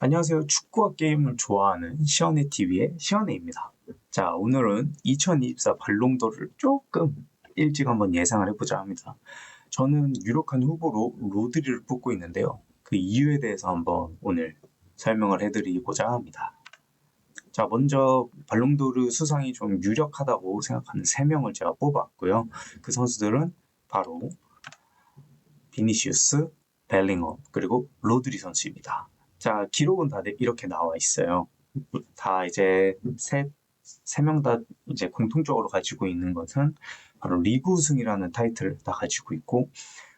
안녕하세요. 축구와 게임을 좋아하는 시원해 TV의 시원해입니다. 자, 오늘은 2024 발롱도를 조금 일찍 한번 예상을 해보자 합니다. 저는 유력한 후보로 로드리를 뽑고 있는데요. 그 이유에 대해서 한번 오늘 설명을 해드리고자 합니다. 자, 먼저 발롱도르 수상이 좀 유력하다고 생각하는 3명을 제가 뽑았고요. 그 선수들은 바로 비니시우스, 벨링엄, 그리고 로드리 선수입니다. 자, 기록은 다 이렇게 나와 있어요. 다 이제 세, 세명 다 이제 공통적으로 가지고 있는 것은 바로 리그 우승이라는 타이틀을 다 가지고 있고,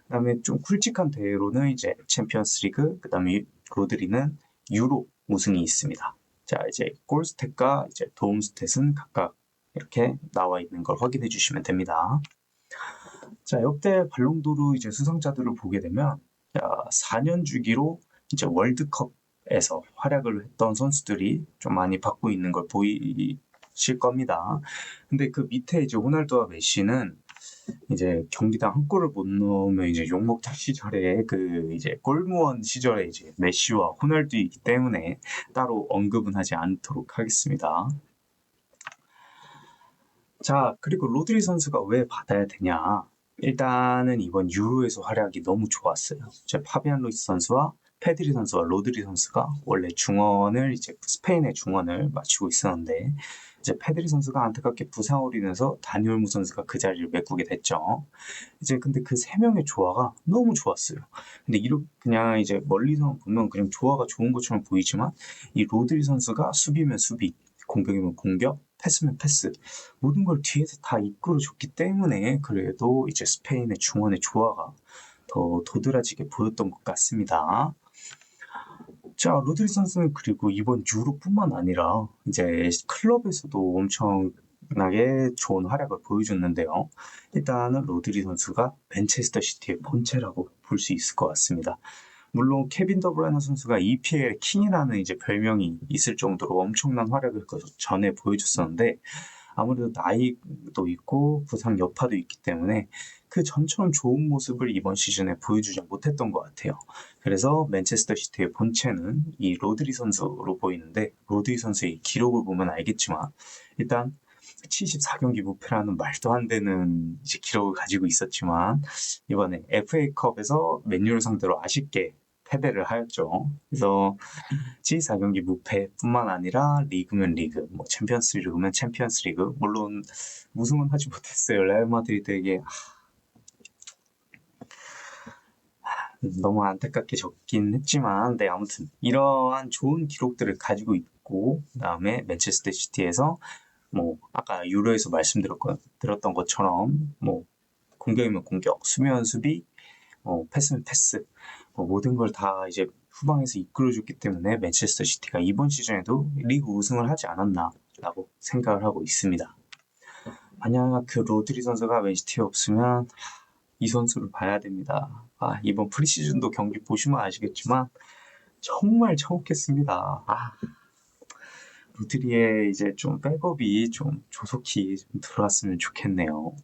그 다음에 좀 굵직한 대회로는 이제 챔피언스 리그, 그 다음에 로드리는 유로 우승이 있습니다. 자, 이제 골 스탯과 이제 도움 스탯은 각각 이렇게 나와 있는 걸 확인해 주시면 됩니다. 자, 역대 발롱도르 이제 수상자들을 보게 되면, 자, 4년 주기로 이제 월드컵에서 활약을 했던 선수들이 좀 많이 받고 있는 걸 보이실 겁니다. 근데 그 밑에 이제 호날두와 메시는 이제 경기당 한 골을 못 넣으면 이제 욕먹던 시절에 그 이제 골무원 시절에 이제 메시와 호날두이기 때문에 따로 언급은 하지 않도록 하겠습니다. 자, 그리고 로드리 선수가 왜 받아야 되냐? 일단은 이번 유로에서 활약이 너무 좋았어요. 제 파비안 루이스 선수와 페드리 선수와 로드리 선수가 원래 중원을 이제 스페인의 중원을 맞추고 있었는데 이제 페드리 선수가 안타깝게 부상으로 인해서 다니올무 선수가 그 자리를 메꾸게 됐죠. 이제 근데 그 세 명의 조화가 너무 좋았어요. 근데 이렇게 그냥 이제 멀리서 보면 그냥 조화가 좋은 것처럼 보이지만 이 로드리 선수가 수비면 수비, 공격이면 공격, 패스면 패스 모든 걸 뒤에서 다 이끌어 줬기 때문에 그래도 이제 스페인의 중원의 조화가 더 도드라지게 보였던 것 같습니다. 자, 로드리 선수는 그리고 이번 유로뿐만 아니라 이제 클럽에서도 엄청나게 좋은 활약을 보여줬는데요. 일단은 로드리 선수가 맨체스터 시티의 본체라고 볼 수 있을 것 같습니다. 물론 케빈 더브라이너 선수가 EPL 킹이라는 이제 별명이 있을 정도로 엄청난 활약을 그 전에 보여줬었는데 아무래도 나이도 있고 부상 여파도 있기 때문에 그 전처럼 좋은 모습을 이번 시즌에 보여주지 못했던 것 같아요. 그래서 맨체스터 시티의 본체는 이 로드리 선수로 보이는데 로드리 선수의 기록을 보면 알겠지만 일단 74경기 무패라는 말도 안 되는 이제 기록을 가지고 있었지만 이번에 FA컵에서 맨유를 상대로 아쉽게 패배를 하였죠. 그래서 74경기 무패뿐만 아니라 리그면 리그, 뭐 챔피언스 리그면 챔피언스 리그, 물론 우승은 하지 못했어요. 레알 마드리드에게 너무 안타깝게 적긴 했지만, 네, 아무튼 이러한 좋은 기록들을 가지고 있고, 그 다음에 맨체스터 시티에서 뭐 아까 유로에서 말씀드렸던 것처럼 뭐 공격이면 공격, 수면 수비, 어, 패스면 패스, 뭐 모든 걸 다 이제 후방에서 이끌어줬기 때문에 맨체스터 시티가 이번 시즌에도 리그 우승을 하지 않았나라고 생각을 하고 있습니다. 만약 그 로드리 선수가 맨시티에 없으면 이 선수를 봐야 됩니다. 아, 이번 프리시즌도 경기 보시면 아시겠지만 정말 처먹겠습니다. 아, 로드리의 이제 좀 백업이 좀 조속히 좀 들어왔으면 좋겠네요.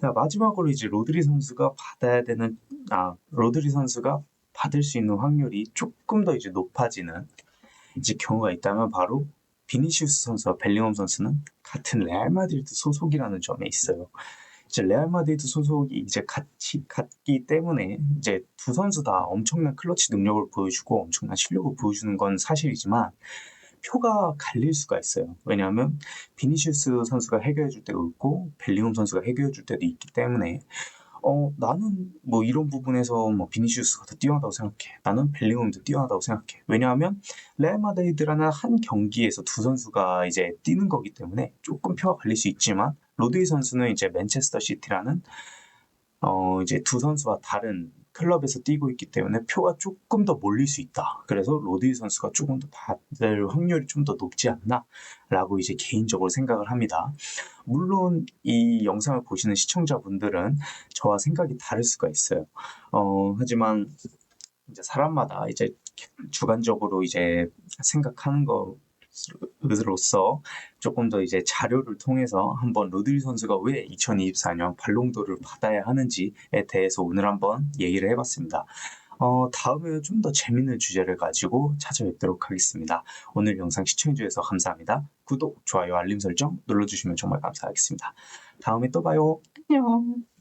자, 마지막으로 이제 로드리 선수가 받아야 되는, 아, 로드리 선수가 받을 수 있는 확률이 조금 더 이제 높아지는 이제 경우가 있다면 바로 비니시우스 선수와 벨링엄 선수는 같은 레알 마드리드 소속이라는 점에 있어요. 이제 레알 마드리드 소속이 이제 같이 같기 때문에 이제 두 선수 다 엄청난 클러치 능력을 보여주고 엄청난 실력을 보여주는 건 사실이지만 표가 갈릴 수가 있어요. 왜냐하면 비니시우스 선수가 해결해 줄 때도 있고 벨링엄 선수가 해결해 줄 때도 있기 때문에 어 나는 뭐 이런 부분에서 뭐 비니시우스가 더 뛰어나다고 생각해. 나는 벨링엄이 더 뛰어나다고 생각해. 왜냐하면 레알 마드리드라는 한 경기에서 두 선수가 이제 뛰는 거기 때문에 조금 표가 갈릴 수 있지만 로드리 선수는 이제 맨체스터 시티라는 어 이제 두 선수와 다른 클럽에서 뛰고 있기 때문에 표가 조금 더 몰릴 수 있다. 그래서 로드리 선수가 조금 더 받을 확률이 좀 더 높지 않나? 라고 이제 개인적으로 생각을 합니다. 물론 이 영상을 보시는 시청자분들은 저와 생각이 다를 수가 있어요. 어, 하지만 이제 사람마다 이제 주관적으로 이제 생각하는 거 으로서 조금 더 이제 자료를 통해서 한번 로드리 선수가 왜 2024년 발롱도를 받아야 하는지에 대해서 오늘 한번 얘기를 해봤습니다. 어, 다음에 좀 더 재밌는 주제를 가지고 찾아뵙도록 하겠습니다. 오늘 영상 시청해주셔서 감사합니다. 구독, 좋아요, 알림 설정 눌러주시면 정말 감사하겠습니다. 다음에 또 봐요. 안녕.